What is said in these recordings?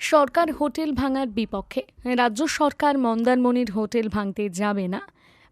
সরকার hotel ভাঙার বিপক্ষে। রাজ্য সরকার মন্দারমণির হোটেল ভাঙতে যাবে না।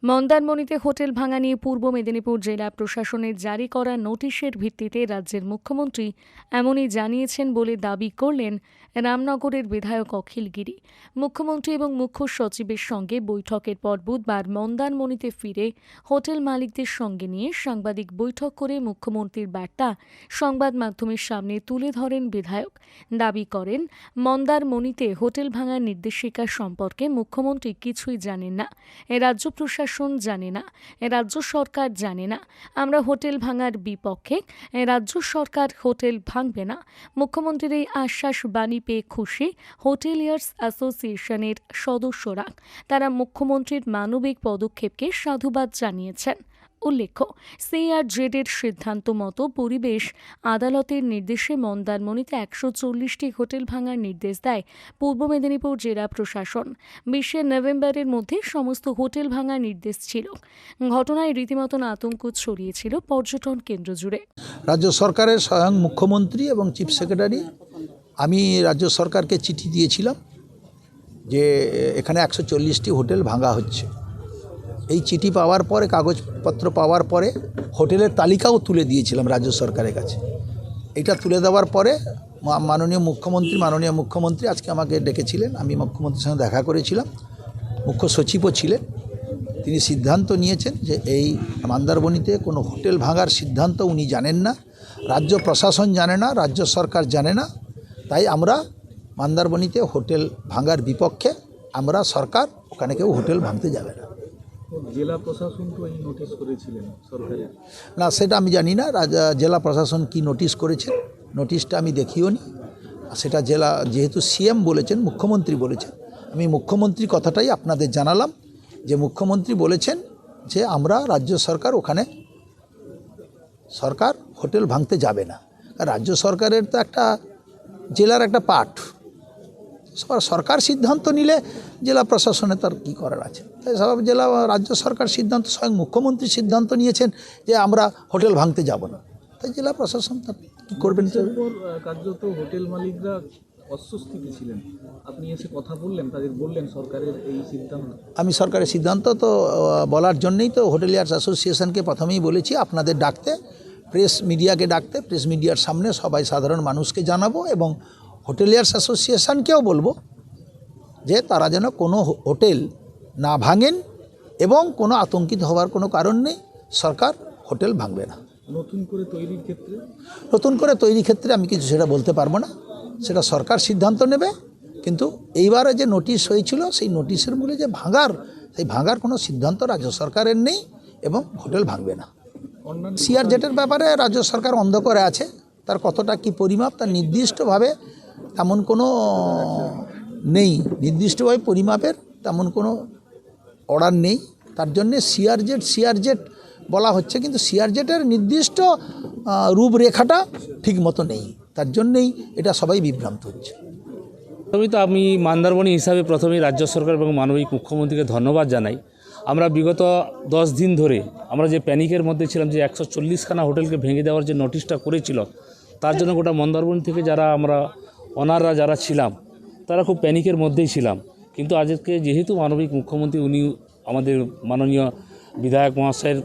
মন্দারমণিতে হোটেল ভাঙা নিয়ে পূর্ব মেদিনীপুর জেলা প্রশাসনের জারি করা নোটিশের ভিত্তিতে রাজ্যের মুখ্যমন্ত্রী এমনই জানিয়েছেন বলে দাবি করলেন রামনগরের বিধায়ক অখিল গিরি। মুখ্যমন্ত্রী এবং মুখ্য সচিবের সঙ্গে বৈঠকের পর বুধবার মন্দারমণিতে ফিরে হোটেল মালিকদের সঙ্গে নিয়ে সাংবাদিক বৈঠক করে মুখ্যমন্ত্রীর বার্তা সংবাদ মাধ্যমের সামনে তুলে ধরেন বিধায়ক। দাবি করেন, মন্দারমণিতে হোটেল ভাঙার নির্দেশিকা সম্পর্কে মুখ্যমন্ত্রী কিছুই জানেন না। রাজ্য প্রশাসন জানে না, রাজ্য সরকার জানে না, আমরা হোটেল ভাঙার বিপক্ষে, রাজ্য সরকার হোটেল ভাঙবে না, মুখ্যমন্ত্রীর এই আশ্বাস বাণী পেয়ে খুশি হোটেলিয়ার্স অ্যাসোসিয়েশনের সদস্যরা। তারা মুখ্যমন্ত্রীর মানবিক পদক্ষেপকে সাধুবাদ জানিয়েছেন। উল্লেখ্য সিআরজেডের সিদ্ধান্ত মতো পরিবেশ আদালতের নির্দেশে মন্দারমণিতে একশো চল্লিশটি হোটেল ভাঙার নির্দেশ দেয় পূর্ব মেদিনীপুর জেলা প্রশাসন। বিশে নভেম্বরের মধ্যে সমস্ত হোটেল ভাঙার নির্দেশ ছিল। ঘটনায় রীতিমতন আতঙ্ক ছড়িয়েছিল পর্যটন কেন্দ্র জুড়ে। রাজ্য সরকারের স্বয়ং মুখ্যমন্ত্রী এবং চিফ সেক্রেটারি, আমি রাজ্য সরকারকে চিঠি দিয়েছিলাম যে এখানে একশো চল্লিশটি হোটেল ভাঙা হচ্ছে। এই চিঠি পাওয়ার পরে, কাগজপত্র পাওয়ার পরে হোটেলের তালিকাও তুলে দিয়েছিলাম রাজ্য সরকারের কাছে। এটা তুলে দেওয়ার পরে মাননীয় মুখ্যমন্ত্রী মাননীয় মুখ্যমন্ত্রী আজকে আমাকে ডেকেছিলেন। আমি মুখ্যমন্ত্রীর সঙ্গে দেখা করেছিলাম। মুখ্য সচিবও ছিলেন। তিনি সিদ্ধান্ত নিয়েছেন যে এই মন্দারমণিতে কোনো হোটেল ভাঙার সিদ্ধান্ত উনি জানেন না। রাজ্য প্রশাসন জানে না, রাজ্য সরকার জানে না। তাই আমরা মন্দারমণিতে হোটেল ভাঙার বিপক্ষে আমরা সরকার, ওখানে কেউ হোটেল ভাঙতে যাবে না। জেলা প্রশাসন তো নোটিশ করেছিলেন সরকারের না, সেটা আমি জানি না। রাজা- জেলা প্রশাসন কি নোটিশ করেছেন নোটিশটা আমি দেখিও নি। সেটা জেলা, যেহেতু সিএম বলেছেন, মুখ্যমন্ত্রী বলেছেন। আমি মুখ্যমন্ত্রী কথাটাই আপনাদের জানালাম যে মুখ্যমন্ত্রী বলেছেন যে আমরা রাজ্য সরকার ওখানে, সরকার হোটেল ভাঙতে যাবে না। রাজ্য সরকারের তো একটা জেলার একটা সর- সরকার সিদ্ধান্ত নিলে জেলা প্রশাসনে তার কী করার আছে? তাই সব জেলা রাজ্য সরকার সিদ্ধান্ত স্বয়ং মুখ্যমন্ত্রী সিদ্ধান্ত নিয়েছেন যে আমরা হোটেল ভাঙতে যাব না। তাই জেলা প্রশাসন তার কী করবেন? কার্যত হোটেল মালিকরা অস্বস্তিতে ছিলেন। আপনি এসে কথা বললেন তাদের বললেন সরকারের এই সিদ্ধান্ত। আমি সরকারের সিদ্ধান্ত তো বলার জন্যই তো হোটেলিয়ার্স অ্যাসোসিয়েশনকে প্রথমেই বলেছি আপনাদের ডাকতে প্রেস মিডিয়াকে ডাকতে প্রেস মিডিয়ার সামনে সবাই সাধারণ মানুষকে জানাব এবং হোটেলিয়ার্স অ্যাসোসিয়েশনকেও বলব যে তারা যেন কোনো হোটেল না ভাঙেন এবং কোনো আতঙ্কিত হওয়ার কোনো কারণ নেই সরকার হোটেল ভাঙবে না। নতুন করে তৈরির ক্ষেত্রে? নতুন করে তৈরি ক্ষেত্রে আমি কিছু সেটা বলতে পারব না। সেটা সরকার সিদ্ধান্ত নেবে কিন্তু এইবারে যে নোটিশ হয়েছিল সেই নোটিশের মূলে যে ভাঙার সেই ভাঙার কোনো সিদ্ধান্ত রাজ্য সরকারের নেই এবং হোটেল ভাঙবে না। সিআর জেটের ব্যাপারে রাজ্য সরকার অন্ধকারে আছে তার কতটা কি পরিমাপ তার নির্দিষ্টভাবে তেমন কোনো নেই। নির্দিষ্টভাবে পরিমাপের তেমন কোনো অর্ডার নেই। তার জন্যে সিআর জেট সিআর জেট বলা হচ্ছে, কিন্তু সিআর জেটের নির্দিষ্ট রূপরেখাটা ঠিক মতো নেই। তার জন্যেই এটা সবাই বিভ্রান্ত হচ্ছে। প্রথমেই তো আমি মন্দারমণি হিসাবে প্রথমেই রাজ্য সরকার এবং মানবিক মুখ্যমন্ত্রীকে ধন্যবাদ জানাই। আমরা বিগত দশ দিন ধরে আমরা যে প্যানিকের মধ্যে ছিলাম, যে একশো চল্লিশখানা হোটেলকে ভেঙে দেওয়ার যে নোটিশটা করেছিল, তার জন্য গোটা মন্দারমণি থেকে যারা আমরা অনাররা যারা ছিলাম, তারা খুব প্যানিকের মধ্যেই ছিলাম। কিন্তু আজকে যেহেতু মানবিক মুখ্যমন্ত্রী, উনি আমাদের মাননীয় বিধায়ক মহাশয়ের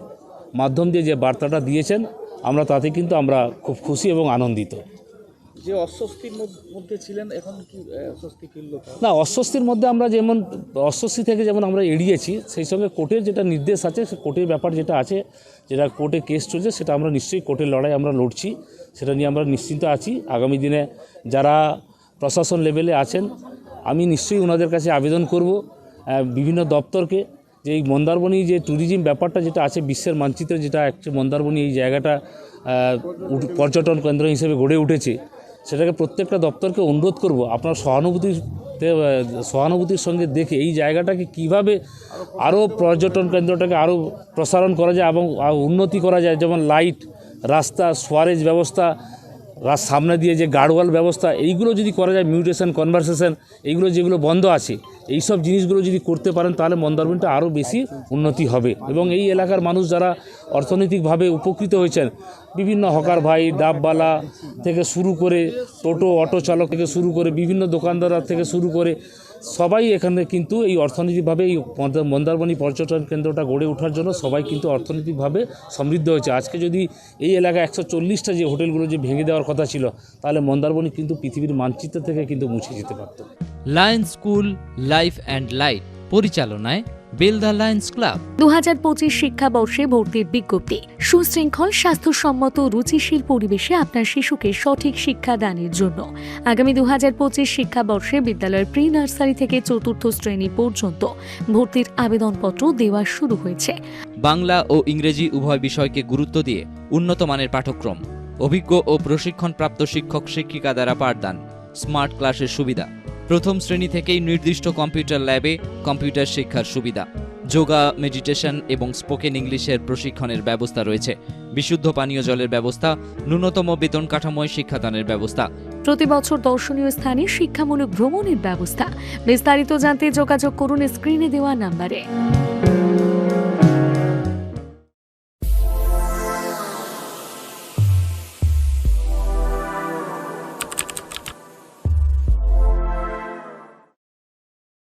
মাধ্যম দিয়ে যে বার্তাটা দিয়েছেন, আমরা তাতে কিন্তু আমরা খুব খুশি এবং আনন্দিত। যে অস্বস্তির মধ্যে ছিলেন এখন কি আহ, স্বস্তি ফিরল না অস্বস্তির মধ্যে আমরা যেমন অস্বস্তি থেকে যেমন আমরা এড়িয়েছি সেই সঙ্গে কোর্টের যেটা নির্দেশ আছে সে কোর্টের ব্যাপার যেটা আছে যেটা কোর্টে কেস চলছে সেটা আমরা নিশ্চয়ই কোর্টের লড়াই আমরা লড়ছি সেটা নিয়ে আমরা নিশ্চিন্ত আছি। আগামী দিনে যারা প্রশাসন লেভেলে আছেন আমি নিশ্চয়ই ওনাদের কাছে আবেদন করব বিভিন্ন দপ্তরকে যে এই মন্দারমণি যে ট্যুরিজম ব্যাপারটা যেটা আছে বিশ্বের মানচিত্রে যেটা একটি মন্দারমণি এই জায়গাটা পর্যটন কেন্দ্র হিসেবে গড়ে উঠেছে সেটাকে প্রত্যেকটা দপ্তরকে অনুরোধ করব, আপনার সহানুভূতির সহানুভূতির সঙ্গে দেখে এই জায়গাটাকে কীভাবে আরও পর্যটন কেন্দ্রটাকে আরও প্রসারণ করা যায় এবং উন্নতি করা যায়, যেমন লাইট রাস্তা সোয়ারেজ ব্যবস্থা রাত সামনে দিয়ে যে গার্ডওয়াল ব্যবস্থা, এইগুলো যদি করা যায়, মিউটেশন, কনভারসেশন, এইগুলো যেগুলো বন্ধ আছে এই সব জিনিসগুলো যদি করতে পারেন, তাহলে মন্দারমণিটা আরও বেশি উন্নতি হবে। এবং এই এলাকার মানুষ যারা অর্থনৈতিকভাবে উপকৃত হয়েছেন, বিভিন্ন হকার ভাই, ডাববালা থেকে শুরু করে টোটো, অটো চালক থেকে শুরু করে বিভিন্ন দোকানদার থেকে শুরু করে সবাই এখানে কিন্তু এই অর্থনৈতিকভাবে এই মন্দা- মন্দারমণি পর্যটন কেন্দ্রটা গড়ে ওঠার জন্য সবাই কিন্তু অর্থনৈতিকভাবে সমৃদ্ধ হয়েছে। আজকে যদি এই এলাকায় একশো চল্লিশটা যে হোটেলগুলো যে ভেঙে দেওয়ার কথা ছিল, তাহলে মন্দারমণি কিন্তু পৃথিবীর মানচিত্র থেকে কিন্তু মুছে যেতে পারত। Lion school, life and light পরিচালনায় বেলদা লায়ন্স ক্লাব দু হাজার পঁচিশ শিক্ষাবর্ষে ভর্তির বিজ্ঞপ্তি। সুশৃঙ্খল স্বাস্থ্যসম্মত রুচিশীল পরিবেশে আপনার শিশুকে সঠিক শিক্ষা দানের জন্য। আগামী দু হাজার পঁচিশ শিক্ষাবর্ষে বিদ্যালয়ের প্রি নার্সারি থেকে চতুর্থ শ্রেণি পর্যন্ত ভর্তির আবেদনপত্র দেওয়া শুরু হয়েছে। বাংলা ও ইংরেজি উভয় বিষয়কে গুরুত্ব দিয়ে উন্নত মানের পাঠ্যক্রম অভিজ্ঞ ও প্রশিক্ষণপ্রাপ্ত শিক্ষক শিক্ষিকা দ্বারা পাঠদান স্মার্ট ক্লাসের সুবিধা। প্রথম শ্রেণি থেকেই নির্দিষ্ট কম্পিউটার ল্যাবে কম্পিউটার শিক্ষার সুবিধা। যোগা, মেডিটেশন এবং স্পোকেন ইংলিশের প্রশিক্ষণের ব্যবস্থা রয়েছে। বিশুদ্ধ পানীয় জলের ব্যবস্থা, ন্যূনতম বেতন কাঠাময় শিক্ষাদানের ব্যবস্থা। প্রতি বছর দর্শনীয় স্থানে শিক্ষামূলক ভ্রমণের ব্যবস্থা। বিস্তারিত জানতে যোগাযোগ করুন স্ক্রিনে দেওয়া নাম্বারে।